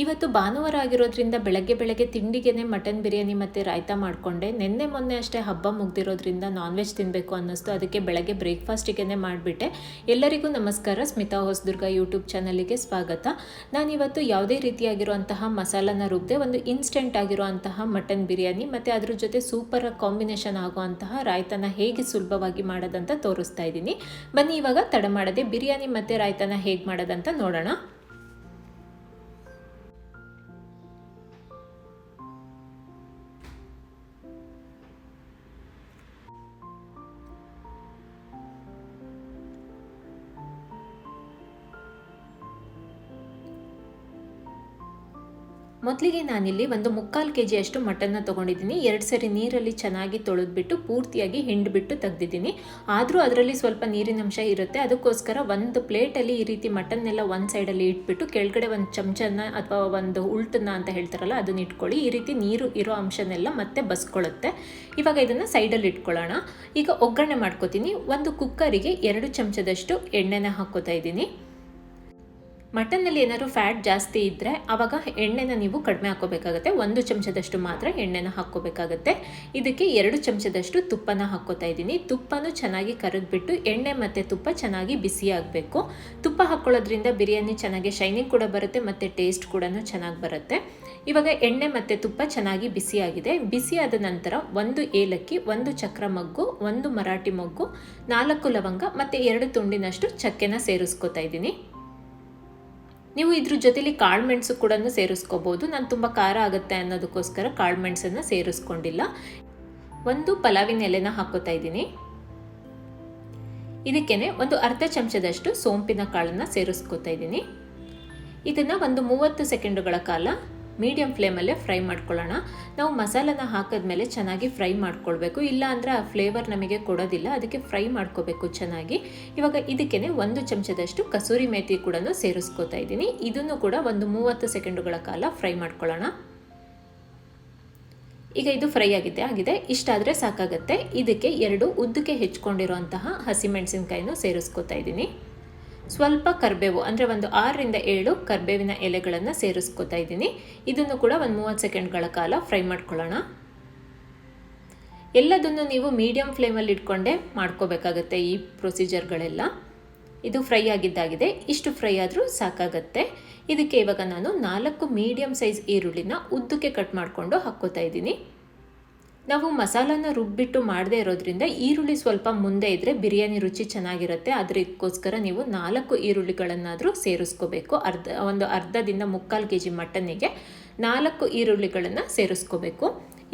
ಇವತ್ತು ಭಾನುವಾರ ಆಗಿರೋದ್ರಿಂದ ಬೆಳಗ್ಗೆ ಬೆಳಗ್ಗೆ ತಿಂಡಿಗೆನೆ ಮಟನ್ ಬಿರಿಯಾನಿ ಮತ್ತು ರಾಯ್ತ ಮಾಡಿಕೊಂಡೆ. ನಿನ್ನೆ ಮೊನ್ನೆ ಅಷ್ಟೇ ಹಬ್ಬ ಮುಗ್ದಿರೋದ್ರಿಂದ ನಾನ್ ವೆಜ್ ತಿನ್ನಬೇಕು ಅನ್ನಿಸ್ತು. ಅದಕ್ಕೆ ಬೆಳಗ್ಗೆ ಬ್ರೇಕ್ಫಾಸ್ಟಿಗೆ ಮಾಡಿಬಿಟ್ಟೆ. ಎಲ್ಲರಿಗೂ ನಮಸ್ಕಾರ. ಸ್ಮಿತಾ ಹೊಸದುರ್ಗ ಯೂಟ್ಯೂಬ್ ಚಾನಲಿಗೆ ಸ್ವಾಗತ. ನಾನಿವತ್ತು ಯಾವುದೇ ರೀತಿಯಾಗಿರುವಂತಹ ಮಸಾಲನ ರುಬ್ಬದೆ ಒಂದು ಇನ್ಸ್ಟೆಂಟ್ ಆಗಿರುವಂತಹ ಮಟನ್ ಬಿರಿಯಾನಿ ಮತ್ತು ಅದ್ರ ಜೊತೆ ಸೂಪರ್ ಕಾಂಬಿನೇಷನ್ ಆಗುವಂತಹ ರಾಯ್ತನ ಹೇಗೆ ಸುಲಭವಾಗಿ ಮಾಡೋದಂತ ತೋರಿಸ್ತಾ ಇದ್ದೀನಿ. ಬನ್ನಿ ಇವಾಗ ತಡ ಮಾಡದೆ ಬಿರಿಯಾನಿ ಮತ್ತು ರಾಯ್ತನ ಹೇಗೆ ಮಾಡೋದಂತ ನೋಡೋಣ. ಮೊದಲಿಗೆ ನಾನಿಲ್ಲಿ ಒಂದು ಮುಕ್ಕಾಲು ಕೆ ಜಿಯಷ್ಟು ಮಟನ್ನ ತೊಗೊಂಡಿದ್ದೀನಿ. ಎರಡು ಸರಿ ನೀರಲ್ಲಿ ಚೆನ್ನಾಗಿ ತೊಳೆದ್ಬಿಟ್ಟು ಪೂರ್ತಿಯಾಗಿ ಹಿಂಡ್ಬಿಟ್ಟು ತೆಗ್ದಿದ್ದೀನಿ. ಆದರೂ ಅದರಲ್ಲಿ ಸ್ವಲ್ಪ ನೀರಿನಂಶ ಇರುತ್ತೆ. ಅದಕ್ಕೋಸ್ಕರ ಒಂದು ಪ್ಲೇಟಲ್ಲಿ ಈ ರೀತಿ ಮಟನ್ನೆಲ್ಲ ಒಂದು ಸೈಡಲ್ಲಿ ಇಟ್ಬಿಟ್ಟು ಕೆಳಗಡೆ ಒಂದು ಚಮಚನ ಅಥವಾ ಒಂದು ಉಲ್ಟನ್ನ ಅಂತ ಹೇಳ್ತಾರಲ್ಲ, ಅದನ್ನ ಇಟ್ಕೊಳ್ಳಿ. ಈ ರೀತಿ ನೀರು ಇರೋ ಅಂಶನೆಲ್ಲ ಮತ್ತೆ ಬಸ್ಕೊಳ್ಳುತ್ತೆ ಇವಾಗ ಇದನ್ನು ಸೈಡಲ್ಲಿ ಇಟ್ಕೊಳ್ಳೋಣ. ಈಗ ಒಗ್ಗರಣೆ ಮಾಡ್ಕೋತೀನಿ. ಒಂದು ಕುಕ್ಕರಿಗೆ ಎರಡು ಚಮಚದಷ್ಟು ಎಣ್ಣೆನ ಹಾಕೋತಾ ಇದ್ದೀನಿ. ಮಟನ್ನಲ್ಲಿ ಏನಾದರೂ ಫ್ಯಾಟ್ ಜಾಸ್ತಿ ಇದ್ದರೆ ಆವಾಗ ಎಣ್ಣೆನ ನೀವು ಕಡಿಮೆ ಹಾಕೋಬೇಕಾಗುತ್ತೆ ಒಂದು ಚಮಚದಷ್ಟು ಮಾತ್ರ ಎಣ್ಣೆನ ಹಾಕ್ಕೋಬೇಕಾಗತ್ತೆ. ಇದಕ್ಕೆ ಎರಡು ಚಮಚದಷ್ಟು ತುಪ್ಪನ ಹಾಕ್ಕೋತಾ ಇದ್ದೀನಿ. ತುಪ್ಪನೂ ಚೆನ್ನಾಗಿ ಕರೆದ್ಬಿಟ್ಟು ಎಣ್ಣೆ ಮತ್ತು ತುಪ್ಪ ಚೆನ್ನಾಗಿ ಬಿಸಿ ಆಗಬೇಕು. ತುಪ್ಪ ಹಾಕ್ಕೊಳ್ಳೋದ್ರಿಂದ ಬಿರಿಯಾನಿ ಚೆನ್ನಾಗಿ ಶೈನಿಂಗ್ ಕೂಡ ಬರುತ್ತೆ ಮತ್ತು ಟೇಸ್ಟ್ ಕೂಡ ಚೆನ್ನಾಗಿ ಬರುತ್ತೆ. ಇವಾಗ ಎಣ್ಣೆ ಮತ್ತು ತುಪ್ಪ ಚೆನ್ನಾಗಿ ಬಿಸಿಯಾಗಿದೆ ಬಿಸಿಯಾದ ನಂತರ ಒಂದು ಏಲಕ್ಕಿ, ಒಂದು ಚಕ್ರ ಮಗ್ಗು, ಒಂದು ಮರಾಠಿ ಮಗ್ಗು, ನಾಲ್ಕು ಲವಂಗ ಮತ್ತು ಎರಡು ತುಂಡಿನಷ್ಟು ಚಕ್ಕೆನ ಸೇರಿಸ್ಕೋತಾ ಇದ್ದೀನಿ. ನೀವು ಇದ್ರ ಜೊತೆಲಿ ಕಾಳು ಮೆಣಸು ಕೂಡ ಸೇರಿಸ್ಕೋಬೋದು. ನಾನು ತುಂಬ ಖಾರ ಆಗುತ್ತೆ ಅನ್ನೋದಕ್ಕೋಸ್ಕರ ಕಾಳು ಮೆಣಸನ್ನು ಸೇರಿಸ್ಕೊಂಡಿಲ್ಲ. ಒಂದು ಪಲಾವಿನ ಎಲೆನ ಹಾಕೋತಾ ಇದ್ದೀನಿ. ಇದಕ್ಕೇನೆ ಒಂದು ಅರ್ಧ ಚಮಚದಷ್ಟು ಸೋಂಪಿನ ಕಾಳನ್ನು ಸೇರಿಸ್ಕೋತಾ ಇದ್ದೀನಿ. ಇದನ್ನು ಒಂದು ಮೂವತ್ತು ಸೆಕೆಂಡುಗಳ ಕಾಲ ಮೀಡಿಯಂ ಫ್ಲೇಮಲ್ಲೇ ಫ್ರೈ ಮಾಡ್ಕೊಳ್ಳೋಣ. ನಾವು ಮಸಾಲನ ಹಾಕಿದ್ಮೇಲೆ ಚೆನ್ನಾಗಿ ಫ್ರೈ ಮಾಡ್ಕೊಳ್ಬೇಕು. ಇಲ್ಲ ಅಂದರೆ ಆ ಫ್ಲೇವರ್ ನಮಗೆ ಕೊಡೋದಿಲ್ಲ. ಅದಕ್ಕೆ ಫ್ರೈ ಮಾಡ್ಕೋಬೇಕು ಚೆನ್ನಾಗಿ. ಇವಾಗ ಇದಕ್ಕೇ ಒಂದು ಚಮಚದಷ್ಟು ಕಸೂರಿ ಮೇಥಿ ಕೂಡ ಸೇರಿಸ್ಕೋತಾ ಇದ್ದೀನಿ. ಇದನ್ನು ಕೂಡ ಒಂದು ಮೂವತ್ತು ಸೆಕೆಂಡುಗಳ ಕಾಲ ಫ್ರೈ ಮಾಡ್ಕೊಳ್ಳೋಣ. ಈಗ ಇದು ಫ್ರೈ ಆಗಿದೆ ಆಗಿದೆ. ಇಷ್ಟಾದರೆ ಸಾಕಾಗತ್ತೆ. ಇದಕ್ಕೆ ಎರಡು ಉದ್ದಕ್ಕೆ ಹೆಚ್ಕೊಂಡಿರುವಂತಹ ಹಸಿಮೆಣಸಿನ್ಕಾಯಿನೂ ಸೇರಿಸ್ಕೋತಾ ಇದ್ದೀನಿ. ಸ್ವಲ್ಪ ಕರ್ಬೇವು, ಅಂದರೆ ಒಂದು ಆರರಿಂದ ಏಳು ಕರ್ಬೇವಿನ ಎಲೆಗಳನ್ನು ಸೇರಿಸ್ಕೋತಾ ಇದ್ದೀನಿ. ಇದನ್ನು ಕೂಡ ಒಂದು ಮೂವತ್ತು ಸೆಕೆಂಡ್ಗಳ ಕಾಲ ಫ್ರೈ ಮಾಡ್ಕೊಳ್ಳೋಣ. ಎಲ್ಲದನ್ನು ನೀವು ಮೀಡಿಯಂ ಫ್ಲೇಮಲ್ಲಿ ಇಟ್ಕೊಂಡೇ ಮಾಡ್ಕೋಬೇಕಾಗತ್ತೆ ಈ ಪ್ರೊಸೀಜರ್ಗಳೆಲ್ಲ. ಇದು ಫ್ರೈ ಆಗಿದ್ದಾಗಿದೆ. ಇಷ್ಟು ಫ್ರೈ ಆದರೂ ಸಾಕಾಗತ್ತೆ. ಇದಕ್ಕೆ ಇವಾಗ ನಾನು ನಾಲ್ಕು ಮೀಡಿಯಂ ಸೈಜ್ ಈರುಳ್ಳಿನ ಉದ್ದಕ್ಕೆ ಕಟ್ ಮಾಡಿಕೊಂಡು ಹಾಕ್ಕೋತಾ ಇದ್ದೀನಿ. ನಾವು ಮಸಾಲಾನ ರುಬ್ಬಿಟ್ಟು ಮಾಡದೇ ಇರೋದ್ರಿಂದ ಈರುಳ್ಳಿ ಸ್ವಲ್ಪ ಮುಂದೆ ಇದ್ದರೆ ಬಿರಿಯಾನಿ ರುಚಿ ಚೆನ್ನಾಗಿರುತ್ತೆ. ಅದಕ್ಕೋಸ್ಕರ ನೀವು ನಾಲ್ಕು ಈರುಳ್ಳಿಗಳನ್ನಾದರೂ ಸೇರಿಸ್ಕೋಬೇಕು. ಅರ್ಧ, ಒಂದು ಅರ್ಧದಿಂದ ಮುಕ್ಕಾಲು ಕೆ ಜಿ ಮಟನ್ನಿಗೆ ನಾಲ್ಕು ಈರುಳ್ಳಿಗಳನ್ನು ಸೇರಿಸ್ಕೋಬೇಕು.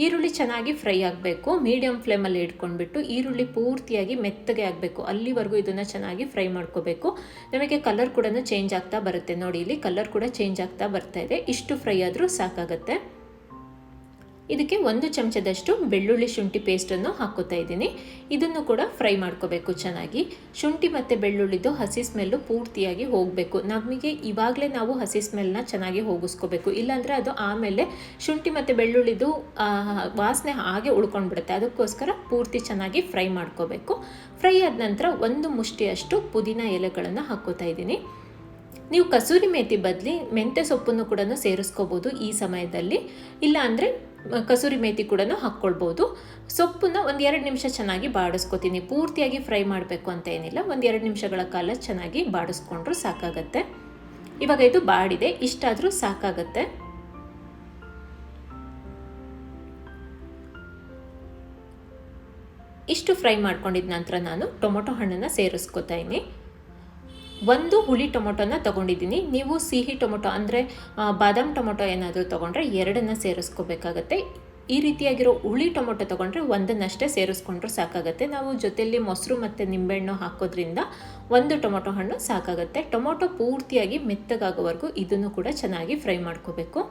ಈರುಳ್ಳಿ ಚೆನ್ನಾಗಿ ಫ್ರೈ ಆಗಬೇಕು. ಮೀಡಿಯಂ ಫ್ಲೇಮಲ್ಲಿ ಇಟ್ಕೊಂಡ್ಬಿಟ್ಟು ಈರುಳ್ಳಿ ಪೂರ್ತಿಯಾಗಿ ಮೆತ್ತಗೆ ಆಗಬೇಕು. ಅಲ್ಲಿವರೆಗೂ ಇದನ್ನು ಚೆನ್ನಾಗಿ ಫ್ರೈ ಮಾಡ್ಕೋಬೇಕು. ನಮಗೆ ಕಲರ್ ಕೂಡ ಚೇಂಜ್ ಆಗ್ತಾ ಬರುತ್ತೆ. ನೋಡಿ, ಇಲ್ಲಿ ಕಲರ್ ಕೂಡ ಚೇಂಜ್ ಆಗ್ತಾ ಬರ್ತಾ ಇದೆ. ಇಷ್ಟು ಫ್ರೈ ಆದರೂ ಸಾಕಾಗುತ್ತೆ. ಇದಕ್ಕೆ ಒಂದು ಚಮಚದಷ್ಟು ಬೆಳ್ಳುಳ್ಳಿ ಶುಂಠಿ ಪೇಸ್ಟನ್ನು ಹಾಕುತ್ತಾ ಇದ್ದೀನಿ. ಇದನ್ನು ಕೂಡ ಫ್ರೈ ಮಾಡ್ಕೋಬೇಕು ಚೆನ್ನಾಗಿ. ಶುಂಠಿ ಮತ್ತು ಬೆಳ್ಳುಳ್ಳಿದು ಹಸಿ ಸ್ಮೆಲ್ಲು ಪೂರ್ತಿಯಾಗಿ ಹೋಗಬೇಕು. ನಮಗೆ ಇವಾಗಲೇ ನಾವು ಹಸಿ ಸ್ಮೆಲ್ನ ಚೆನ್ನಾಗಿ ಹೋಗಿಸ್ಕೋಬೇಕು. ಇಲ್ಲಾಂದರೆ ಅದು ಆಮೇಲೆ ಶುಂಠಿ ಮತ್ತು ಬೆಳ್ಳುಳ್ಳಿದು ವಾಸನೆ ಹಾಗೆ ಉಳ್ಕೊಂಡ್ಬಿಡುತ್ತೆ. ಅದಕ್ಕೋಸ್ಕರ ಪೂರ್ತಿ ಚೆನ್ನಾಗಿ ಫ್ರೈ ಮಾಡ್ಕೋಬೇಕು. ಫ್ರೈ ಆದ ನಂತರ ಒಂದು ಮುಷ್ಟಿಯಷ್ಟು ಪುದೀನ ಎಲೆಗಳನ್ನು ಹಾಕೋತಾ ಇದ್ದೀನಿ. ನೀವು ಕಸೂರಿ ಮೇಥಿ ಬದಲಿ ಮೆಂತ್ಯ ಸೊಪ್ಪನ್ನು ಕೂಡ ಸೇರಿಸ್ಕೋಬೋದು ಈ ಸಮಯದಲ್ಲಿ. ಇಲ್ಲ ಅಂದರೆ ಕಸೂರಿ ಮೇಥಿ ಕೂಡ ಹಾಕ್ಕೊಳ್ಬೋದು. ಸೊಪ್ಪನ್ನು ಒಂದು ಎರಡು ನಿಮಿಷ ಚೆನ್ನಾಗಿ ಬಾಡಿಸ್ಕೊತೀನಿ. ಪೂರ್ತಿಯಾಗಿ ಫ್ರೈ ಮಾಡಬೇಕು ಅಂತ ಏನಿಲ್ಲ. ಒಂದು ಎರಡು ನಿಮಿಷಗಳ ಕಾಲ ಚೆನ್ನಾಗಿ ಬಾಡಿಸ್ಕೊಂಡ್ರೂ ಸಾಕಾಗತ್ತೆ. ಇವಾಗ ಇದು ಬಾಡಿದೆ. ಇಷ್ಟಾದರೂ ಸಾಕಾಗತ್ತೆ. ಇಷ್ಟು ಫ್ರೈ ಮಾಡ್ಕೊಂಡಿದ ನಂತರ ನಾನು ಟೊಮೊಟೊ ಹಣ್ಣನ್ನು ಸೇರಿಸ್ಕೊತಾ ಇದ್ದೀನಿ. ಒಂದು ಹುಳಿ ಟೊಮೊಟೊನ ತೊಗೊಂಡಿದ್ದೀನಿ. ನೀವು ಸಿಹಿ ಟೊಮೊಟೊ ಅಂದರೆ ಬಾದಾಮ್ ಟೊಮೊಟೊ ಏನಾದರೂ ತೊಗೊಂಡ್ರೆ ಎರಡನ್ನ ಸೇರಿಸ್ಕೋಬೇಕಾಗತ್ತೆ. ಈ ರೀತಿಯಾಗಿರೋ ಹುಳಿ ಟೊಮೊಟೊ ತೊಗೊಂಡ್ರೆ ಒಂದನ್ನಷ್ಟೇ ಸೇರಿಸ್ಕೊಂಡ್ರು ಸಾಕಾಗುತ್ತೆ. ನಾವು ಜೊತೆಯಲ್ಲಿ ಮೊಸರು ಮತ್ತು ನಿಂಬೆಹಣ್ಣು ಹಾಕೋದ್ರಿಂದ ಒಂದು ಟೊಮೊಟೊ ಹಣ್ಣು ಸಾಕಾಗುತ್ತೆ. ಟೊಮೊಟೊ ಪೂರ್ತಿಯಾಗಿ ಮೆತ್ತಗಾಗೋವರೆಗೂ ಇದನ್ನು ಕೂಡ ಚೆನ್ನಾಗಿ ಫ್ರೈ ಮಾಡ್ಕೋಬೇಕು.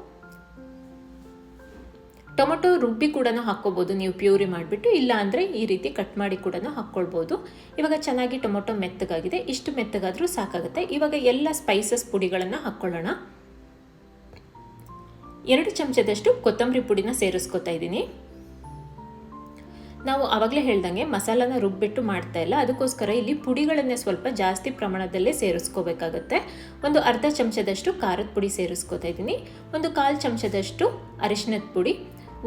ಟೊಮೊಟೊ ರುಬ್ಬಿ ಕೂಡ ಹಾಕ್ಕೋಬೋದು. ನೀವು ಪ್ಯೂರಿ ಮಾಡಿಬಿಟ್ಟು ಇಲ್ಲ ಅಂದರೆ ಈ ರೀತಿ ಕಟ್ ಮಾಡಿ ಕೂಡ ಹಾಕ್ಕೊಳ್ಬೋದು. ಇವಾಗ ಚೆನ್ನಾಗಿ ಟೊಮೊಟೊ ಮೆತ್ತಗಾಗಿದೆ. ಇಷ್ಟು ಮೆತ್ತಗಾದರೂ ಸಾಕಾಗುತ್ತೆ. ಇವಾಗ ಎಲ್ಲ ಸ್ಪೈಸಸ್ ಪುಡಿಗಳನ್ನು ಹಾಕ್ಕೊಳ್ಳೋಣ. ಎರಡು ಚಮಚದಷ್ಟು ಕೊತ್ತಂಬರಿ ಪುಡಿನ ಸೇರಿಸ್ಕೊತಾ ಇದ್ದೀನಿ. ನಾವು ಆವಾಗಲೇ ಹೇಳ್ದಂಗೆ ಮಸಾಲಾನ ರುಬ್ಬಿಟ್ಟು ಮಾಡ್ತಾ ಇಲ್ಲ. ಅದಕ್ಕೋಸ್ಕರ ಇಲ್ಲಿ ಪುಡಿಗಳನ್ನೇ ಸ್ವಲ್ಪ ಜಾಸ್ತಿ ಪ್ರಮಾಣದಲ್ಲೇ ಸೇರಿಸ್ಕೋಬೇಕಾಗತ್ತೆ. ಒಂದು ಅರ್ಧ ಚಮಚದಷ್ಟು ಖಾರದ ಪುಡಿ ಸೇರಿಸ್ಕೋತಾ ಇದ್ದೀನಿ. ಒಂದು ಕಾಲು ಚಮಚದಷ್ಟು ಅರಿಶಿನದ ಪುಡಿ.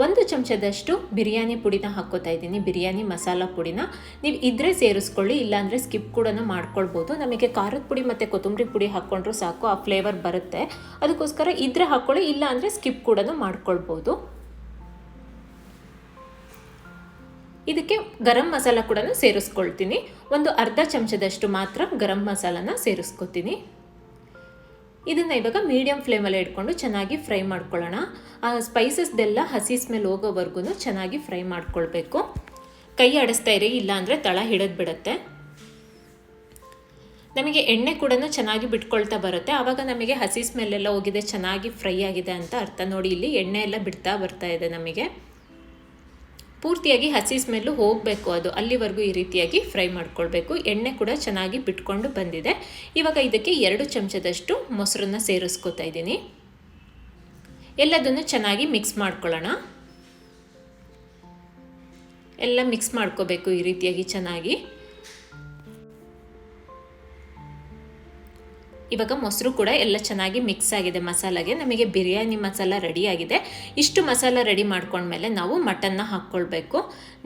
ಒಂದು ಚಮಚದಷ್ಟು ಬಿರಿಯಾನಿ ಪುಡಿನ ಹಾಕ್ಕೋತಾ ಇದ್ದೀನಿ. ಬಿರಿಯಾನಿ ಮಸಾಲ ಪುಡಿನ. ನೀವು ಇದ್ರೆ ಸೇರಿಸ್ಕೊಳ್ಳಿ, ಇಲ್ಲಾಂದರೆ ಸ್ಕಿಪ್ ಕೂಡ ಮಾಡ್ಕೊಳ್ಬೋದು. ನಮಗೆ ಖಾರದ ಪುಡಿ ಮತ್ತು ಕೊತ್ತಂಬರಿ ಪುಡಿ ಹಾಕ್ಕೊಂಡ್ರೂ ಸಾಕು, ಆ ಫ್ಲೇವರ್ ಬರುತ್ತೆ. ಅದಕ್ಕೋಸ್ಕರ ಇದ್ರೆ ಹಾಕ್ಕೊಳ್ಳಿ, ಇಲ್ಲಾಂದರೆ ಸ್ಕಿಪ್ ಕೂಡ ಮಾಡ್ಕೊಳ್ಬೋದು. ಇದಕ್ಕೆ ಗರಂ ಮಸಾಲ ಕೂಡ ಸೇರಿಸ್ಕೊಳ್ತೀನಿ. ಒಂದು ಅರ್ಧ ಚಮಚದಷ್ಟು ಮಾತ್ರ ಗರಂ ಮಸಾಲನ ಸೇರಿಸ್ಕೊತೀನಿ. ಇದನ್ನು ಇವಾಗ ಮೀಡಿಯಂ ಫ್ಲೇಮಲ್ಲಿ ಇಟ್ಕೊಂಡು ಚೆನ್ನಾಗಿ ಫ್ರೈ ಮಾಡ್ಕೊಳ್ಳೋಣ. ಆ ಸ್ಪೈಸಸ್ದೆಲ್ಲ ಹಸಿ ಸ್ಮೆಲ್ ಹೋಗೋವರೆಗೂ ಚೆನ್ನಾಗಿ ಫ್ರೈ ಮಾಡ್ಕೊಳ್ಬೇಕು. ಕೈ ಆಡಿಸ್ತಾ ಇರಿ ಇಲ್ಲಾಂದರೆ ತಳ ಹಿಡಿದು ಬಿಡುತ್ತೆ. ನಮಗೆ ಎಣ್ಣೆ ಕೂಡ ಚೆನ್ನಾಗಿ ಬಿಟ್ಕೊಳ್ತಾ ಬರುತ್ತೆ. ಆವಾಗ ನಮಗೆ ಹಸಿ ಸ್ಮೆಲ್ಲೆಲ್ಲ ಹೋಗಿದೆ, ಚೆನ್ನಾಗಿ ಫ್ರೈ ಆಗಿದೆ ಅಂತ ಅರ್ಥ. ನೋಡಿ, ಇಲ್ಲಿ ಎಣ್ಣೆ ಎಲ್ಲ ಬಿಡ್ತಾ ಬರ್ತಾ ಇದೆ ನಮಗೆ. ಪೂರ್ತಿಯಾಗಿ ಹಸಿ ಸ್ಮೆಲ್ಲು ಹೋಗಬೇಕು ಅದು. ಅಲ್ಲಿವರೆಗೂ ಈ ರೀತಿಯಾಗಿ ಫ್ರೈ ಮಾಡ್ಕೊಳ್ಬೇಕು. ಎಣ್ಣೆ ಕೂಡ ಚೆನ್ನಾಗಿ ಬಿಟ್ಕೊಂಡು ಬಂದಿದೆ. ಇವಾಗ ಇದಕ್ಕೆ ಎರಡು ಚಮಚದಷ್ಟು ಮೊಸರನ್ನ ಸೇರಿಸ್ಕೊತಾ ಇದ್ದೀನಿ. ಎಲ್ಲದನ್ನು ಚೆನ್ನಾಗಿ ಮಿಕ್ಸ್ ಮಾಡ್ಕೊಳ್ಳೋಣ. ಎಲ್ಲ ಮಿಕ್ಸ್ ಮಾಡ್ಕೋಬೇಕು ಈ ರೀತಿಯಾಗಿ ಚೆನ್ನಾಗಿ. ಇವಾಗ ಮೊಸರು ಕೂಡ ಎಲ್ಲ ಚೆನ್ನಾಗಿ ಮಿಕ್ಸ್ ಆಗಿದೆ ಮಸಾಲಾಗೆ. ನಮಗೆ ಬಿರಿಯಾನಿ ಮಸಾಲ ರೆಡಿ ಆಗಿದೆ. ಇಷ್ಟು ಮಸಾಲ ರೆಡಿ ಮಾಡ್ಕೊಂಡ್ಮೇಲೆ ನಾವು ಮಟನ್ನ ಹಾಕ್ಕೊಳ್ಬೇಕು.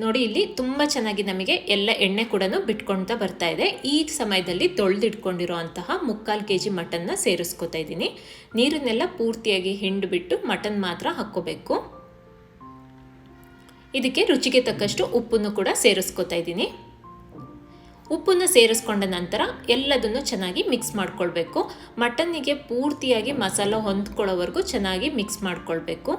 ನೋಡಿ, ಇಲ್ಲಿ ತುಂಬ ಚೆನ್ನಾಗಿ ನಮಗೆ ಎಲ್ಲ ಎಣ್ಣೆ ಕೂಡ ಬಿಟ್ಕೊಳ್ತಾ ಬರ್ತಾ ಇದೆ. ಈ ಸಮಯದಲ್ಲಿ ತೊಳೆದಿಟ್ಕೊಂಡಿರೋ ಅಂತಹ ಮುಕ್ಕಾಲು ಕೆ ಜಿ ಮಟನ್ನ ಸೇರಿಸ್ಕೊತಾ ಇದ್ದೀನಿ. ನೀರನ್ನೆಲ್ಲ ಪೂರ್ತಿಯಾಗಿ ಹಿಂಡ್ಬಿಟ್ಟು ಮಟನ್ ಮಾತ್ರ ಹಾಕ್ಕೋಬೇಕು. ಇದಕ್ಕೆ ರುಚಿಗೆ ತಕ್ಕಷ್ಟು ಉಪ್ಪನ್ನು ಕೂಡ ಸೇರಿಸ್ಕೊತಾ ಇದ್ದೀನಿ. ಉಪ್ಪನ್ನು ಸೇರಿಸ್ಕೊಂಡ ನಂತರ ಎಲ್ಲದನ್ನು ಚೆನ್ನಾಗಿ ಮಿಕ್ಸ್ ಮಾಡ್ಕೊಳ್ಬೇಕು. ಮಟನ್ನಿಗೆ ಪೂರ್ತಿಯಾಗಿ ಮಸಾಲ ಹೊಂದ್ಕೊಳ್ಳೋವರೆಗೂ ಚೆನ್ನಾಗಿ ಮಿಕ್ಸ್ ಮಾಡ್ಕೊಳ್ಬೇಕು.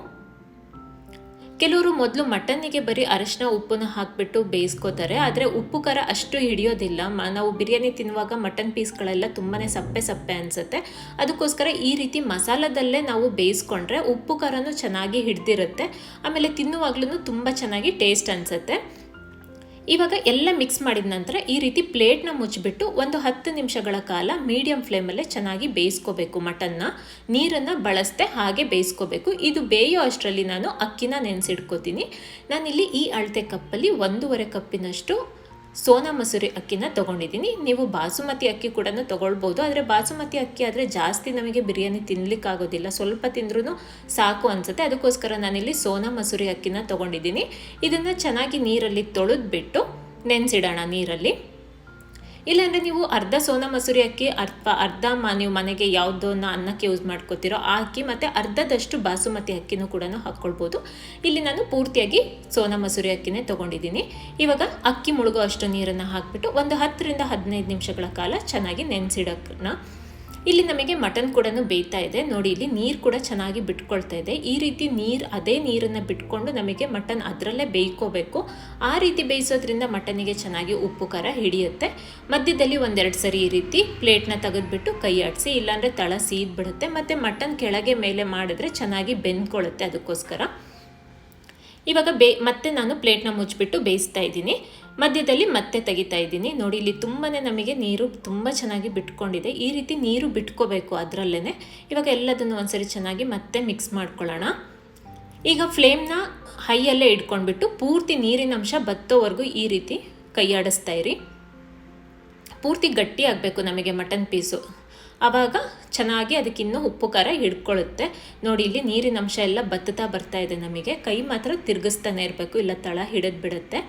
ಕೆಲವರು ಮೊದಲು ಮಟನ್ನಿಗೆ ಬರೀ ಅರಶಿನ ಉಪ್ಪನ್ನು ಹಾಕಿಬಿಟ್ಟು ಬೇಯಿಸ್ಕೋತಾರೆ, ಆದರೆ ಉಪ್ಪು ಖಾರ ಅಷ್ಟು ಹಿಡಿಯೋದಿಲ್ಲ. ನಾವು ಬಿರಿಯಾನಿ ತಿನ್ನುವಾಗ ಮಟನ್ ಪೀಸ್ಗಳೆಲ್ಲ ತುಂಬಾ ಸಪ್ಪೆ ಸಪ್ಪೆ ಅನಿಸುತ್ತೆ. ಅದಕ್ಕೋಸ್ಕರ ಈ ರೀತಿ ಮಸಾಲದಲ್ಲೇ ನಾವು ಬೇಯಿಸ್ಕೊಂಡ್ರೆ ಉಪ್ಪು ಖಾರನೂ ಚೆನ್ನಾಗಿ ಹಿಡ್ದಿರುತ್ತೆ. ಆಮೇಲೆ ತಿನ್ನುವಾಗ್ಲೂ ತುಂಬ ಚೆನ್ನಾಗಿ ಟೇಸ್ಟ್ ಅನಿಸುತ್ತೆ. ಇವಾಗ ಎಲ್ಲ ಮಿಕ್ಸ್ ಮಾಡಿದ ನಂತರ ಈ ರೀತಿ ಪ್ಲೇಟ್ನ ಮುಚ್ಚಿಬಿಟ್ಟು ಒಂದು ಹತ್ತು ನಿಮಿಷಗಳ ಕಾಲ ಮೀಡಿಯಂ ಫ್ಲೇಮಲ್ಲೇ ಚೆನ್ನಾಗಿ ಬೇಯಿಸ್ಕೋಬೇಕು ಮಟನ್ನ ನೀರನ್ನು ಬಳಸದೆ ಹಾಗೆ ಬೇಯಿಸ್ಕೋಬೇಕು. ಇದು ಬೇಯೋ ಅಷ್ಟರಲ್ಲಿ ನಾನು ಅಕ್ಕಿನ ನೆನೆಸಿಡ್ಕೋತೀನಿ ನಾನಿಲ್ಲಿ ಈ ಅಳತೆ ಕಪ್ಪಲ್ಲಿ ಒಂದೂವರೆ ಕಪ್ಪಿನಷ್ಟು ಸೋನಾ ಮಸೂರಿ ಅಕ್ಕಿನ ತೊಗೊಂಡಿದ್ದೀನಿ. ನೀವು ಬಾಸುಮತಿ ಅಕ್ಕಿ ಕೂಡ ತೊಗೊಳ್ಬೋದು. ಆದರೆ ಬಾಸುಮತಿ ಅಕ್ಕಿ ಆದರೆ ಜಾಸ್ತಿ ನಮಗೆ ಬಿರಿಯಾನಿ ತಿನ್ನಲಿಕ್ಕಾಗೋದಿಲ್ಲ ಸ್ವಲ್ಪ ತಿಂದ್ರೂ ಸಾಕು ಅನಿಸುತ್ತೆ. ಅದಕ್ಕೋಸ್ಕರ ನಾನಿಲ್ಲಿ ಸೋನಾ ಮಸೂರಿ ಅಕ್ಕಿನ ತೊಗೊಂಡಿದ್ದೀನಿ. ಇದನ್ನು ಚೆನ್ನಾಗಿ ನೀರಲ್ಲಿ ತೊಳೆದ್ಬಿಟ್ಟು ನೆನೆಸಿಡೋಣ ನೀರಲ್ಲಿ. ಇಲ್ಲಾಂದರೆ ನೀವು ಅರ್ಧ ಸೋನಾ ಮಸೂರಿ ಅಕ್ಕಿ ಅಥವಾ ಅರ್ಧ ನೀವು ಮನೆಗೆ ಯಾವುದನ್ನ ಅನ್ನಕ್ಕೆ ಯೂಸ್ ಮಾಡ್ಕೋತಿರೋ ಆ ಅಕ್ಕಿ ಮತ್ತು ಅರ್ಧದಷ್ಟು ಬಾಸುಮತಿ ಅಕ್ಕಿನೂ ಕೂಡ ಹಾಕ್ಕೊಳ್ಬೋದು. ಇಲ್ಲಿ ನಾನು ಪೂರ್ತಿಯಾಗಿ ಸೋನಾ ಮಸೂರಿ ಅಕ್ಕಿನೇ ತೊಗೊಂಡಿದ್ದೀನಿ. ಇವಾಗ ಅಕ್ಕಿ ಮುಳುಗೋ ಅಷ್ಟು ನೀರನ್ನು ಹಾಕಿಬಿಟ್ಟು ಒಂದು ಹತ್ತರಿಂದ ಹದಿನೈದು ನಿಮಿಷಗಳ ಕಾಲ ಚೆನ್ನಾಗಿ ನೆನೆಸಿಡೋಣ ಇಲ್ಲಿ ನಮಗೆ ಮಟನ್ ಕೂಡ ಬೇಯ್ತಾ ಇದೆ. ನೋಡಿ, ಇಲ್ಲಿ ನೀರು ಕೂಡ ಚೆನ್ನಾಗಿ ಬಿಟ್ಕೊಳ್ತಾ ಇದೆ. ಈ ರೀತಿ ನೀರು, ಅದೇ ನೀರನ್ನು ಬಿಟ್ಕೊಂಡು ನಮಗೆ ಮಟನ್ ಅದರಲ್ಲೇ ಬೇಯ್ಕೋಬೇಕು. ಆ ರೀತಿ ಬೇಯಿಸೋದ್ರಿಂದ ಮಟನಿಗೆ ಚೆನ್ನಾಗಿ ಉಪ್ಪು, ಖಾರ ಹಿಡಿಯುತ್ತೆ. ಮಧ್ಯದಲ್ಲಿ ಒಂದೆರಡು ಸರಿ ಈ ರೀತಿ ಪ್ಲೇಟ್ನ ತೆಗೆದ್ಬಿಟ್ಟು ಕೈ ಆಡಿಸಿ, ಇಲ್ಲಾಂದರೆ ತಳ ಸೀದ್ ಬಿಡುತ್ತೆ ಮತ್ತು ಮಟನ್ ಕೆಳಗೆ ಮೇಲೆ ಮಾಡಿದ್ರೆ ಚೆನ್ನಾಗಿ ಬೆಂದ್ಕೊಳ್ಳುತ್ತೆ ಅದಕ್ಕೋಸ್ಕರ. ಇವಾಗ ಬೇ, ಮತ್ತೆ ನಾನು ಪ್ಲೇಟ್ನ ಮುಚ್ಚಿಬಿಟ್ಟು ಬೇಯಿಸ್ತಾ ಇದ್ದೀನಿ. ಮಧ್ಯದಲ್ಲಿ ಮತ್ತೆ ತೆಗಿತಾ ಇದ್ದೀನಿ. ನೋಡಿ, ಇಲ್ಲಿ ತುಂಬಾ ನಮಗೆ ನೀರು ತುಂಬ ಚೆನ್ನಾಗಿ ಬಿಟ್ಕೊಂಡಿದೆ. ಈ ರೀತಿ ನೀರು ಬಿಟ್ಕೋಬೇಕು ಅದರಲ್ಲೇ ಇವಾಗ ಎಲ್ಲದನ್ನು ಒಂದ್ಸರಿ ಚೆನ್ನಾಗಿ ಮತ್ತೆ ಮಿಕ್ಸ್ ಮಾಡ್ಕೊಳ್ಳೋಣ. ಈಗ ಫ್ಲೇಮ್ನ ಹೈಯಲ್ಲೇ ಇಟ್ಕೊಂಡ್ಬಿಟ್ಟು ಪೂರ್ತಿ ನೀರಿನ ಅಂಶ ಬತ್ತೋವರೆಗೂ ಈ ರೀತಿ ಕೈಯಾಡಿಸ್ತಾ ಇರಿ. ಪೂರ್ತಿ ಗಟ್ಟಿ ಆಗಬೇಕು ನಮಗೆ ಮಟನ್ ಪೀಸು ಆವಾಗ ಚೆನ್ನಾಗಿ ಅದಕ್ಕಿನ್ನೂ ಉಪ್ಪು ಖಾರ ಹಿಡ್ಕೊಳ್ಳುತ್ತೆ. ನೋಡಿ, ಇಲ್ಲಿ ನೀರಿನ ಅಂಶ ಎಲ್ಲ ಬತ್ತುತ್ತಾ ಬರ್ತಾ ಇದೆ ನಮಗೆ. ಕೈ ಮಾತ್ರ ತಿರುಗಿಸ್ತಾನೆ ಇರಬೇಕು, ಇಲ್ಲ ತಳ ಹಿಡಿದು ಬಿಡುತ್ತೆ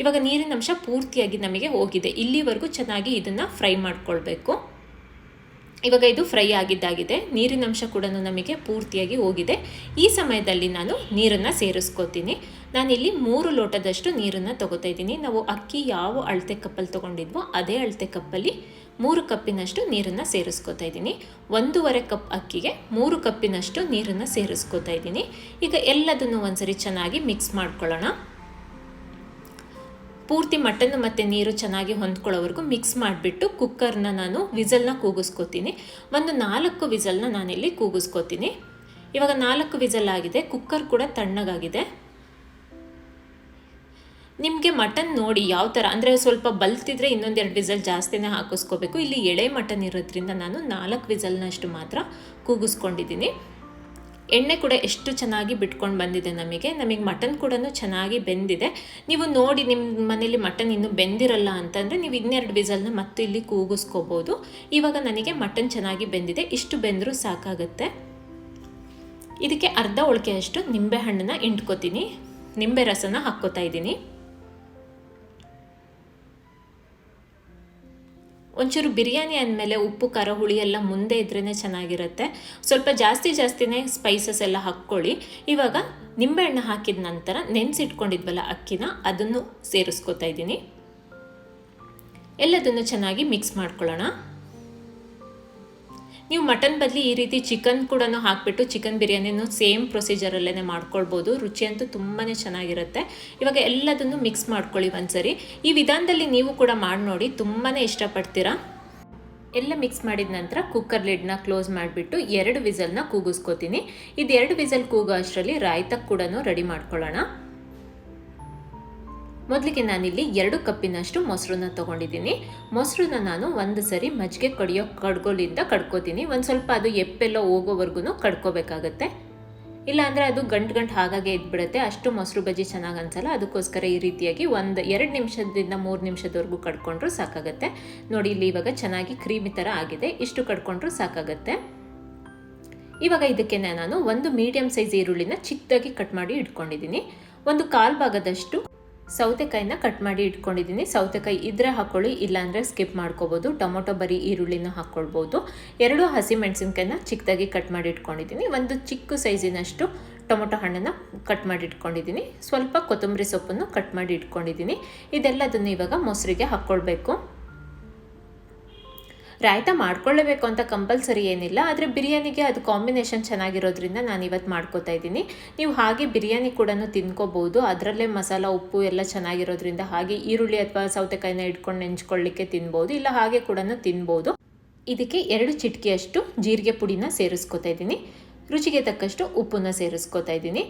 ಇವಾಗ ನೀರಿನ ಅಂಶ ಪೂರ್ತಿಯಾಗಿ ನಮಗೆ ಹೋಗಿದೆ. ಇಲ್ಲಿವರೆಗೂ ಚೆನ್ನಾಗಿ ಇದನ್ನು ಫ್ರೈ ಮಾಡ್ಕೊಳ್ಬೇಕು. ಇವಾಗ ಇದು ಫ್ರೈ ಆಗಿದ್ದಾಗಿದೆ. ನೀರಿನ ಅಂಶ ಕೂಡ ನಮಗೆ ಪೂರ್ತಿಯಾಗಿ ಹೋಗಿದೆ. ಈ ಸಮಯದಲ್ಲಿ ನಾನು ನೀರನ್ನು ಸೇರಿಸ್ಕೋತೀನಿ. ನಾನಿಲ್ಲಿ ಮೂರು ಲೋಟದಷ್ಟು ನೀರನ್ನು ತಗೋತಾ ಇದ್ದೀನಿ. ನಾವು ಅಕ್ಕಿ ಯಾವ ಅಳತೆ ಕಪ್ಪಲ್ಲಿ ತೊಗೊಂಡಿದ್ವೋ ಅದೇ ಅಳತೆ ಕಪ್ಪಲ್ಲಿ ಮೂರು ಕಪ್ಪಿನಷ್ಟು ನೀರನ್ನು ಸೇರಿಸ್ಕೋತಾ ಇದ್ದೀನಿ. ಒಂದೂವರೆ ಕಪ್ ಅಕ್ಕಿಗೆ ಮೂರು ಕಪ್ಪಿನಷ್ಟು ನೀರನ್ನು ಸೇರಿಸ್ಕೋತಾ ಇದ್ದೀನಿ. ಈಗ ಎಲ್ಲದನ್ನು ಒಂದ್ಸರಿ ಚೆನ್ನಾಗಿ ಮಿಕ್ಸ್ ಮಾಡ್ಕೊಳ್ಳೋಣ. ಪೂರ್ತಿ ಮಟನ್ ಮತ್ತು ನೀರು ಚೆನ್ನಾಗಿ ಹೊಂದ್ಕೊಳ್ಳೋವರೆಗೂ ಮಿಕ್ಸ್ ಮಾಡಿಬಿಟ್ಟು ಕುಕ್ಕರ್ನ ನಾನು ವಿಸಲ್ನ ಕೂಗಿಸ್ಕೋತೀನಿ. ಒಂದು ನಾಲ್ಕು ವಿಸಲ್ನ ನಾನಿಲ್ಲಿ ಕೂಗಿಸ್ಕೋತೀನಿ. ಇವಾಗ ನಾಲ್ಕು ವಿಸಲ್ ಆಗಿದೆ ಕುಕ್ಕರ್ ಕೂಡ ತಣ್ಣಗಾಗಿದೆ. ನಿಮಗೆ ಮಟನ್ ನೋಡಿ ಯಾವ ಥರ ಅಂದರೆ ಸ್ವಲ್ಪ ಬಲ್ತಿದ್ರೆ ಇನ್ನೊಂದೆರಡು ವಿಸಲ್ ಜಾಸ್ತಿನೇ ಹಾಕಿಸ್ಕೋಬೇಕು. ಇಲ್ಲಿ ಎಳೆ ಮಟನ್ ಇರೋದ್ರಿಂದ ನಾನು ನಾಲ್ಕು ವಿಸಲ್ನಷ್ಟು ಮಾತ್ರ ಕೂಗಿಸ್ಕೊಂಡಿದ್ದೀನಿ. ಎಣ್ಣೆ ಕೂಡ ಎಷ್ಟು ಚೆನ್ನಾಗಿ ಬಿಟ್ಕೊಂಡು ಬಂದಿದೆ ನಮಗೆ. ನಮಗೆ ಮಟನ್ ಕೂಡ ಚೆನ್ನಾಗಿ ಬೆಂದಿದೆ. ನೀವು ನೋಡಿ ನಿಮ್ಮ ಮನೇಲಿ ಮಟನ್ ಇನ್ನೂ ಬೆಂದಿರಲ್ಲ ಅಂತಂದರೆ ನೀವು ಇನ್ನೆರಡು ವಿಸಲ್ನ ಮತ್ತೆ ಇಲ್ಲಿ ಕೂಗಿಸ್ಕೋಬೋದು. ಇವಾಗ ನನಗೆ ಮಟನ್ ಚೆನ್ನಾಗಿ ಬೆಂದಿದೆ. ಇಷ್ಟು ಬೆಂದರೂ ಸಾಕಾಗುತ್ತೆ. ಇದಕ್ಕೆ ಅರ್ಧ ಒಳಕೆಯಷ್ಟು ನಿಂಬೆ ಹಣ್ಣನ್ನ ಇಂಟ್ಕೋತೀನಿ ನಿಂಬೆ ರಸನ ಹಾಕ್ಕೋತಾ ಇದ್ದೀನಿ. ಒಂಚೂರು ಬಿರಿಯಾನಿ ಅಂದಮೇಲೆ ಉಪ್ಪು, ಖಾರ, ಹುಳಿ ಎಲ್ಲ ಮುಂದೆ ಇದ್ರೇ ಚೆನ್ನಾಗಿರುತ್ತೆ. ಸ್ವಲ್ಪ ಜಾಸ್ತಿ ಜಾಸ್ತಿನೇ ಸ್ಪೈಸಸ್ ಎಲ್ಲ ಹಾಕ್ಕೊಳ್ಳಿ. ಇವಾಗ ನಿಂಬೆಹಣ್ಣು ಹಾಕಿದ ನಂತರ ನೆನೆಸಿಟ್ಕೊಂಡಿದ್ವಲ್ಲ ಅಕ್ಕಿನ, ಅದನ್ನು ಸೇರಿಸ್ಕೊತಾ ಇದ್ದೀನಿ. ಎಲ್ಲದನ್ನು ಚೆನ್ನಾಗಿ ಮಿಕ್ಸ್ ಮಾಡ್ಕೊಳ್ಳೋಣ. ನೀವು ಮಟನ್ ಬದಲಿ ಈ ರೀತಿ ಚಿಕನ್ ಕೂಡ ಹಾಕಿಬಿಟ್ಟು ಚಿಕನ್ ಬಿರಿಯಾನಿನೂ ಸೇಮ್ ಪ್ರೊಸೀಜರಲ್ಲೇ ಮಾಡ್ಕೊಳ್ಬೋದು. ರುಚಿ ಅಂತೂ ತುಂಬಾ ಚೆನ್ನಾಗಿರುತ್ತೆ. ಇವಾಗ ಎಲ್ಲದನ್ನು ಮಿಕ್ಸ್ ಮಾಡ್ಕೊಳ್ಳಿ ಒಂದ್ಸರಿ. ಈ ವಿಧಾನದಲ್ಲಿ ನೀವು ಕೂಡ ಮಾಡಿ ನೋಡಿ ತುಂಬಾ ಇಷ್ಟಪಡ್ತೀರಾ? ಎಲ್ಲ ಮಿಕ್ಸ್ ಮಾಡಿದ ನಂತರ ಕುಕ್ಕರ್ ಲಿಡ್ನ ಕ್ಲೋಸ್ ಮಾಡಿಬಿಟ್ಟು ಎರಡು ವಿಸಲ್ನ ಕೂಗಿಸ್ಕೋತೀನಿ. ಇದು ಎರಡು ವಿಸಲ್ ಕೂಗೋ ಅಷ್ಟರಲ್ಲಿ ರಾಯ್ತಕ್ಕೆ ಕೂಡ ರೆಡಿ ಮಾಡ್ಕೊಳ್ಳೋಣ. ಮೊದಲಿಗೆ ನಾನಿಲ್ಲಿ ಎರಡು ಕಪ್ಪಿನಷ್ಟು ಮೊಸರನ್ನ ತೊಗೊಂಡಿದ್ದೀನಿ. ಮೊಸರನ್ನ ನಾನು ಒಂದು ಸರಿ ಮಜ್ಜಿಗೆ ಕಡಿಯೋ ಕಡ್ಗೋಲಿಂದ ಕಡ್ಕೋತೀನಿ. ಒಂದು ಸ್ವಲ್ಪ ಅದು ಎಪ್ಪೆಲ್ಲ ಹೋಗೋವರೆಗೂ ಕಡ್ಕೋಬೇಕಾಗತ್ತೆ. ಇಲ್ಲಾಂದರೆ ಅದು ಗಂಟು ಗಂಟು ಹಾಗಾಗೆ ಇದ್ಬಿಡುತ್ತೆ. ಅಷ್ಟು ಮೊಸರು ಬಜ್ಜಿ ಚೆನ್ನಾಗಿ ಅನ್ಸಲ್ಲ. ಅದಕ್ಕೋಸ್ಕರ ಈ ರೀತಿಯಾಗಿ ಒಂದು ಎರಡು ನಿಮಿಷದಿಂದ ಮೂರು ನಿಮಿಷದವರೆಗೂ ಕಡ್ಕೊಂಡ್ರು ಸಾಕಾಗತ್ತೆ. ನೋಡಿ, ಇಲ್ಲಿ ಇವಾಗ ಚೆನ್ನಾಗಿ ಕ್ರೀಮಿ ಥರ ಆಗಿದೆ. ಇಷ್ಟು ಕಡ್ಕೊಂಡ್ರು ಸಾಕಾಗತ್ತೆ. ಇವಾಗ ಇದಕ್ಕೆ ನಾನು ಒಂದು ಮೀಡಿಯಮ್ ಸೈಜ್ ಈರುಳ್ಳಿನ ಚಿಕ್ಕದಾಗಿ ಕಟ್ ಮಾಡಿ ಇಟ್ಕೊಂಡಿದ್ದೀನಿ. ಒಂದು ಕಾಲು ಭಾಗದಷ್ಟು ಸೌತೆಕಾಯಿನ ಕಟ್ ಮಾಡಿ ಇಟ್ಕೊಂಡಿದ್ದೀನಿ. ಸೌತೆಕಾಯಿ ಇದ್ರೆ ಹಾಕೊಳ್ಳಿ, ಇಲ್ಲಾಂದರೆ ಸ್ಕಿಪ್ ಮಾಡ್ಕೋಬೋದು. ಟೊಮೊಟೊ ಬರೀ ಈರುಳ್ಳಿನ ಹಾಕ್ಕೊಳ್ಬೋದು ಎರಡು ಹಸಿಮೆಣಸಿನ್ಕಾಯಿನ ಚಿಕ್ಕದಾಗಿ ಕಟ್ ಮಾಡಿ ಇಟ್ಕೊಂಡಿದ್ದೀನಿ. ಒಂದು ಚಿಕ್ಕ ಸೈಜಿನಷ್ಟು ಟೊಮೊಟೊ ಹಣ್ಣನ್ನು ಕಟ್ ಮಾಡಿ ಇಟ್ಕೊಂಡಿದ್ದೀನಿ. ಸ್ವಲ್ಪ ಕೊತ್ತಂಬರಿ ಸೊಪ್ಪನ್ನು ಕಟ್ ಮಾಡಿ ಇಟ್ಕೊಂಡಿದ್ದೀನಿ. ಇದೆಲ್ಲದನ್ನು ಇವಾಗ ಮೊಸರಿಗೆ ಹಾಕ್ಕೊಳ್ಬೇಕು ರಾಯ್ತ ಮಾಡ್ಕೊಳ್ಳೇಬೇಕು ಅಂತ ಕಂಪಲ್ಸರಿ ಏನಿಲ್ಲ, ಆದರೆ ಬಿರಿಯಾನಿಗೆ ಅದು ಕಾಂಬಿನೇಷನ್ ಚೆನ್ನಾಗಿರೋದ್ರಿಂದ ನಾನು ಇವತ್ತು ಮಾಡ್ಕೋತಾ ಇದ್ದೀನಿ. ನೀವು ಹಾಗೆ ಬಿರಿಯಾನಿ ಕೂಡ ತಿನ್ಕೋಬೋದು ಅದರಲ್ಲೇ ಮಸಾಲ, ಉಪ್ಪು ಎಲ್ಲ ಚೆನ್ನಾಗಿರೋದ್ರಿಂದ ಹಾಗೆ ಈರುಳ್ಳಿ ಅಥವಾ ಸೌತೆಕಾಯಿನ ಇಟ್ಕೊಂಡು ನೆಂಚ್ಕೊಳ್ಳಿಕ್ಕೆ ತಿನ್ಬೋದು, ಇಲ್ಲ ಹಾಗೆ ಕೂಡ ತಿನ್ಬೋದು. ಇದಕ್ಕೆ ಎರಡು ಚಿಟಿಕೆಯಷ್ಟು ಜೀರಿಗೆ ಪುಡಿನ ಸೇರಿಸ್ಕೊತಾ ಇದ್ದೀನಿ. ರುಚಿಗೆ ತಕ್ಕಷ್ಟು ಉಪ್ಪನ್ನು ಸೇರಿಸ್ಕೊತಾ ಇದ್ದೀನಿ.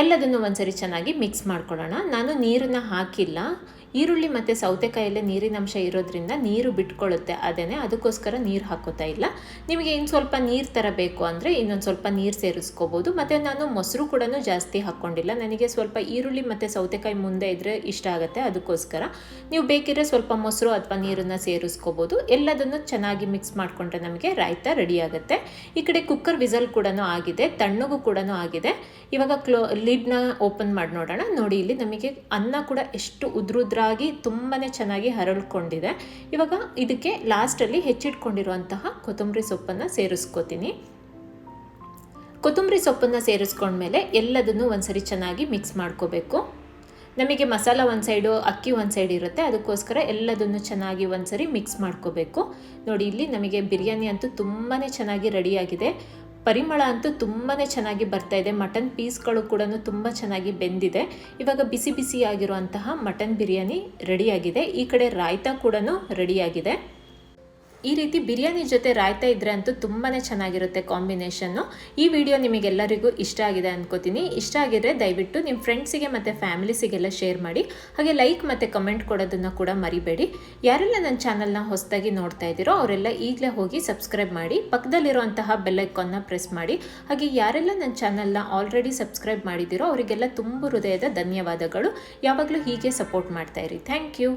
ಎಲ್ಲದನ್ನು ಒಂದ್ಸರಿ ಚೆನ್ನಾಗಿ ಮಿಕ್ಸ್ ಮಾಡ್ಕೊಳ್ಳೋಣ. ನಾನು ನೀರನ್ನು ಹಾಕಿಲ್ಲ. ಈರುಳ್ಳಿ ಮತ್ತು ಸೌತೆಕಾಯಲ್ಲೇ ನೀರಿನ ಅಂಶ ಇರೋದ್ರಿಂದ ನೀರು ಬಿಟ್ಕೊಳ್ಳುತ್ತೆ. ಅದೇನೆ ಅದಕ್ಕೋಸ್ಕರ ನೀರು ಹಾಕೋತಾ ಇಲ್ಲ. ನಿಮಗೆ ಇನ್ನು ಸ್ವಲ್ಪ ನೀರು ಥರ ಬೇಕು ಅಂದರೆ ಇನ್ನೊಂದು ಸ್ವಲ್ಪ ನೀರು ಸೇರಿಸ್ಕೋಬೋದು. ಮತ್ತು ನಾನು ಮೊಸರು ಕೂಡ ಜಾಸ್ತಿ ಹಾಕ್ಕೊಂಡಿಲ್ಲ ನನಗೆ ಸ್ವಲ್ಪ ಈರುಳ್ಳಿ ಮತ್ತು ಸೌತೆಕಾಯಿ ಮುಂದೆ ಇದ್ದರೆ ಇಷ್ಟ ಆಗುತ್ತೆ. ಅದಕ್ಕೋಸ್ಕರ ನೀವು ಬೇಕಿದ್ರೆ ಸ್ವಲ್ಪ ಮೊಸರು ಅಥವಾ ನೀರನ್ನು ಸೇರಿಸ್ಕೋಬೋದು. ಎಲ್ಲದನ್ನು ಚೆನ್ನಾಗಿ ಮಿಕ್ಸ್ ಮಾಡಿಕೊಂಡ್ರೆ ನಮಗೆ ರಾಯ್ತ ರೆಡಿ ಆಗುತ್ತೆ. ಈ ಕಡೆ ಕುಕ್ಕರ್ ವಿಸಲ್ ಕೂಡ ಆಗಿದೆ. ತಣ್ಣಗೂ ಕೂಡ ಆಗಿದೆ. ಇವಾಗ ಕ್ಲೋ ಲಿಡ್ನ ಓಪನ್ ಮಾಡಿ ನೋಡೋಣ. ನೋಡಿ, ಇಲ್ಲಿ ನಮಗೆ ಅನ್ನ ಕೂಡ ಎಷ್ಟು ಉದ್ರುದ್ರಾಗಿ ತುಂಬಾ ಚೆನ್ನಾಗಿ ಹರಳ್ಕೊಂಡಿದೆ. ಇವಾಗ ಇದಕ್ಕೆ ಲಾಸ್ಟಲ್ಲಿ ಹೆಚ್ಚಿಟ್ಕೊಂಡಿರುವಂತಹ ಕೊತ್ತಂಬರಿ ಸೊಪ್ಪನ್ನು ಸೇರಿಸ್ಕೋತೀನಿ. ಕೊತ್ತಂಬರಿ ಸೊಪ್ಪನ್ನು ಸೇರಿಸ್ಕೊಂಡ್ಮೇಲೆ ಎಲ್ಲದನ್ನು ಒಂದ್ಸರಿ ಚೆನ್ನಾಗಿ ಮಿಕ್ಸ್ ಮಾಡ್ಕೋಬೇಕು. ನಮಗೆ ಮಸಾಲ ಒಂದು ಸೈಡು ಅಕ್ಕಿ ಒಂದು ಸೈಡ್ ಇರುತ್ತೆ. ಅದಕ್ಕೋಸ್ಕರ ಎಲ್ಲದನ್ನು ಚೆನ್ನಾಗಿ ಒಂದ್ಸರಿ ಮಿಕ್ಸ್ ಮಾಡ್ಕೋಬೇಕು. ನೋಡಿ, ಇಲ್ಲಿ ನಮಗೆ ಬಿರಿಯಾನಿ ಅಂತೂ ತುಂಬಾ ಚೆನ್ನಾಗಿ ರೆಡಿಯಾಗಿದೆ ಪರಿಮಳ ಅಂತೂ ತುಂಬಾ ಚೆನ್ನಾಗಿ ಬರ್ತಾ ಇದೆ. ಮಟನ್ ಪೀಸ್ಗಳು ಕೂಡ ತುಂಬ ಚೆನ್ನಾಗಿ ಬೆಂದಿದೆ. ಇವಾಗ ಬಿಸಿ ಬಿಸಿಯಾಗಿರುವಂತಹ ಮಟನ್ ಬಿರಿಯಾನಿ ರೆಡಿಯಾಗಿದೆ. ಈ ಕಡೆ ರಾಯ್ತಾ ಕೂಡ ರೆಡಿಯಾಗಿದೆ. ಈ ರೀತಿ ಬಿರಿಯಾನಿ ಜೊತೆ ರಾಯ್ತಾ ಇದ್ದರೆ ಅಂತೂ ತುಂಬಾ ಚೆನ್ನಾಗಿರುತ್ತೆ ಕಾಂಬಿನೇಷನ್ನು. ಈ ವಿಡಿಯೋ ನಿಮಗೆಲ್ಲರಿಗೂ ಇಷ್ಟ ಆಗಿದೆ ಅಂದ್ಕೋತೀನಿ ಇಷ್ಟ ಆಗಿದ್ರೆ ದಯವಿಟ್ಟು ನಿಮ್ಮ ಫ್ರೆಂಡ್ಸಿಗೆ ಮತ್ತು ಫ್ಯಾಮಿಲೀಸಿಗೆಲ್ಲ ಶೇರ್ ಮಾಡಿ. ಹಾಗೆ ಲೈಕ್ ಮತ್ತು ಕಮೆಂಟ್ ಕೊಡೋದನ್ನು ಕೂಡ ಮರಿಬೇಡಿ. ಯಾರೆಲ್ಲ ನನ್ನ ಚಾನಲ್ನ ಹೊಸದಾಗಿ ನೋಡ್ತಾ ಇದ್ದೀರೋ ಅವರೆಲ್ಲ ಈಗಲೇ ಹೋಗಿ ಸಬ್ಸ್ಕ್ರೈಬ್ ಮಾಡಿ. ಪಕ್ಕದಲ್ಲಿರುವಂತಹ ಬೆಲ್ಲೈಕಾನ್ನ ಪ್ರೆಸ್ ಮಾಡಿ. ಹಾಗೆ ಯಾರೆಲ್ಲ ನನ್ನ ಚಾನಲ್ನ ಆಲ್ರೆಡಿ ಸಬ್ಸ್ಕ್ರೈಬ್ ಮಾಡಿದ್ದೀರೋ ಅವರಿಗೆಲ್ಲ ತುಂಬ ಹೃದಯದ ಧನ್ಯವಾದಗಳು. ಯಾವಾಗಲೂ ಹೀಗೆ ಸಪೋರ್ಟ್ ಮಾಡ್ತಾಯಿರಿ ಥ್ಯಾಂಕ್ ಯು.